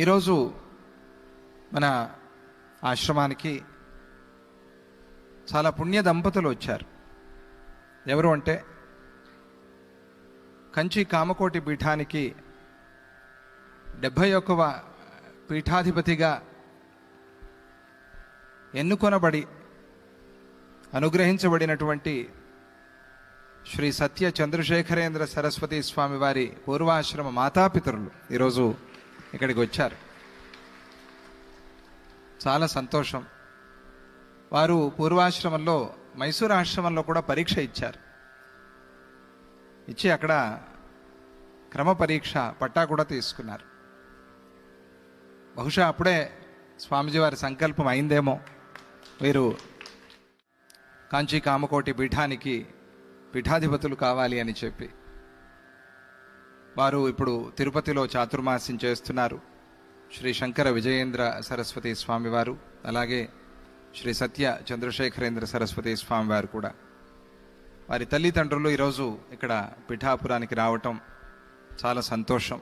ఈరోజు మన ఆశ్రమానికి చాలా పుణ్య దంపతులు వచ్చారు. ఎవరు అంటే కంచి కామకోటి పీఠానికి డెబ్భై ఒక్కవ పీఠాధిపతిగా ఎన్నుకొనబడి అనుగ్రహించబడినటువంటి శ్రీ సత్య చంద్రశేఖరేంద్ర సరస్వతి స్వామి వారి పూర్వాశ్రమ మాతాపితరులు ఈరోజు ఇక్కడికి వచ్చారు. చాలా సంతోషం. వారు పూర్వాశ్రమంలో మైసూర్ ఆశ్రమంలో కూడా పరీక్ష ఇచ్చారు. ఇచ్చి అక్కడ క్రమ పరీక్ష పట్టా కూడా తీసుకున్నారు. బహుశా అప్పుడే స్వామిజీ వారి సంకల్పం అయిందేమో. వీరు కాంచీ కామకోటి పీఠానికి పీఠాధిపతులు కావాలి అని చెప్పి. వారు ఇప్పుడు తిరుపతిలో చాతుర్మాస్యం చేస్తున్నారు. శ్రీ శంకర విజయేంద్ర సరస్వతి స్వామివారు అలాగే శ్రీ సత్య చంద్రశేఖరేంద్ర సరస్వతి స్వామివారు కూడా. వారి తల్లిదండ్రులు ఈరోజు ఇక్కడ పిఠాపురానికి రావటం చాలా సంతోషం.